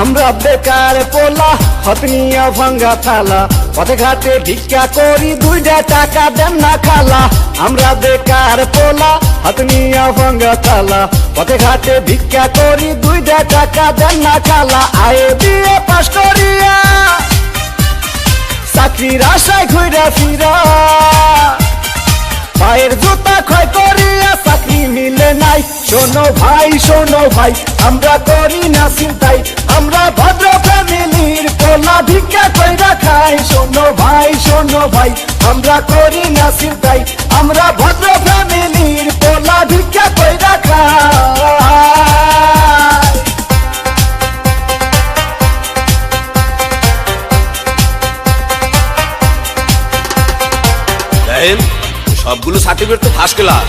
আমরা বেকার পোলা হতনিয়া ভাঙ্গা থালা, পথে ঘাটে ভিক্ষা করি, দুইটা টাকা দেন না খালা। আমরা বেকার পোলা হতনিয়া ভাঙ্গা থালা, পথে ঘাটে ভিক্ষা করি, দুইটা টাকা দেন না খালা। আয়ে দিয়ে পাশ করিয়া চাকরির আশায় ঘুরা ফিরা। পায়ের জুতা ক্ষয় করিয়া চাকরি মিলে নাই। শোনো ভাই শোনো ভাই, আমরা করি না চিন্তাই আমরা ভদ্র ফ্যামিলির পোলা ভিক্ষা কইরা খাই। শোনো ভাই শোনো ভাই, আমরা করি না চিন্তাই আমরা ভদ্র ফ্যামিলির পোলা ভিক্ষা কইরা খাই। দেখেন সবগুলো সার্টিফিকেট তো ফার্স্ট ক্লাস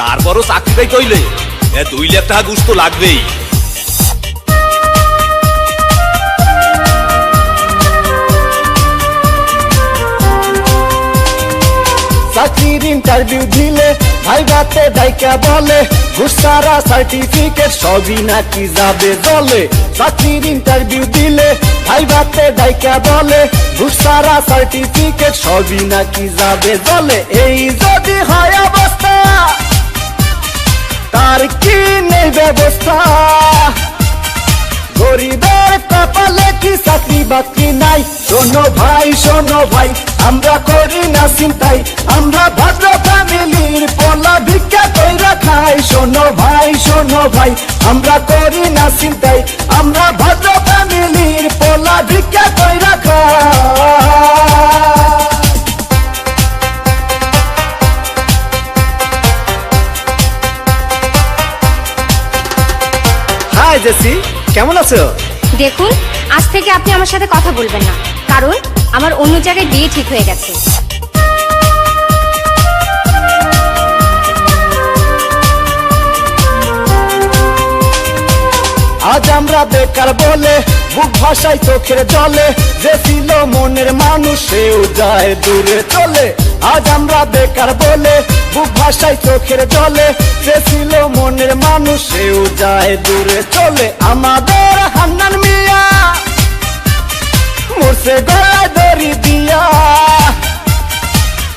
তারপরও চাকরিটাই কইলে দুই লাখ টাকা ঘুষ তো লাগবেই। চাকরির ইন্টারভিউ দিলে, ভাই বাতে ডাইকা বলে ঘুষারা সার্টিফিকেট সবই নাকি যাবে জলে চাকরির ইন্টারভিউ দিলে, ভাই বাতে ডাইকা বলে ঘুষারা সার্টিফিকেট সবই নাকি যাবে দলে। এই যদি হয় অবস্থা, তার কি নেই ব্যবস্থা? গরিবের কপালে কি চাকরি বাকরি নাই? শোনো ভাই শোনো ভাই, আমরা করি না চিন্তাই আমরা ভদ্র ফ্যামিলির পোলা ভিক্ষা কইরা খাই। শোনো ভাই শোনো ভাই, আমরা করি না চিন্তাই আমরা ভদ্র ফ্যামিলির পোলা ভিক্ষা কইরা খাই। হাই, জেসি, কেমন আছো? দেখুন, আজ থেকে আপনি আমার সাথে কথা বলবেন না। কারণ, আমার অন্য জায়গায় বিয়ে ঠিক হয়ে গেছে। আজ আমরা বেকার বলে, বুক ভাষায় চোখের জলে, যে ছিল মনের মানুষ যায় দূরে চলে। আজ আমরা বেকার বলে ভাষায় চোখের জলে। যে ছিল মনের মানুষ যায় দূরে চলে। আমাদের হান্নান মিয়া মোরসে গলায় দড়ি দিয়া।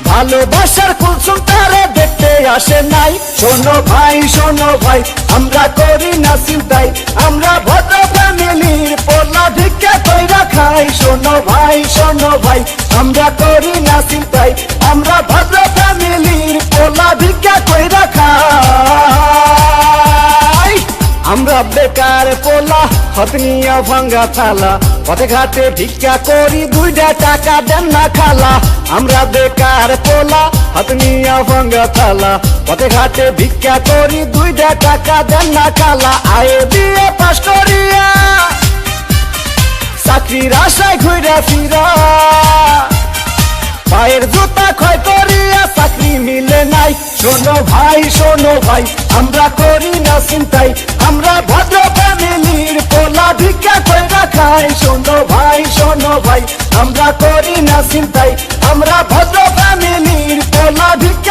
ভালোবাসার কুলসুম তারে দেখতে আসে নাই। শোনো ভাই শোনো ভাই, আমরা করি না চিন্তাই আমরা ভদ্র ফ্যামিলির পোলা ভিক্ষা কইরা খাই। শোনো ভাই শোনো ভাই, আমরা করি না চিন্তাই আমরা ভদ্র ফ্যামিলির পোলা ভিক্ষা কইরা খাই। আমরা বেকার পোলা হতনিয়া ভাঙ্গা থালা, পথে ঘাটে ভিক্ষা করি দুইটা টাকা দেন না খালা। আমরা বেকার পোলা হতনিয়া ভাঙ্গা থালা, পথে ঘাটে ভিক্ষা করি দুইটা টাকা দেন না খালা। আয়ে দিয়ে পাশ করিয়া চাকরির আশায় ঘুরা ফিরা। পায়ের জুতা ক্ষয় করিয়া চাকরি মিলে নাই। শোনো ভাই শোনো ভাই, আমরা করি না চিন্তাই আমরা ভদ্র ফ্যামিলির পোলা ভিক্ষা কইরা খাই। শোনো ভাই শোনো ভাই, আমরা করি না চিন্তাই আমরা ভদ্র ফ্যামিলির পোলা ভিক্ষা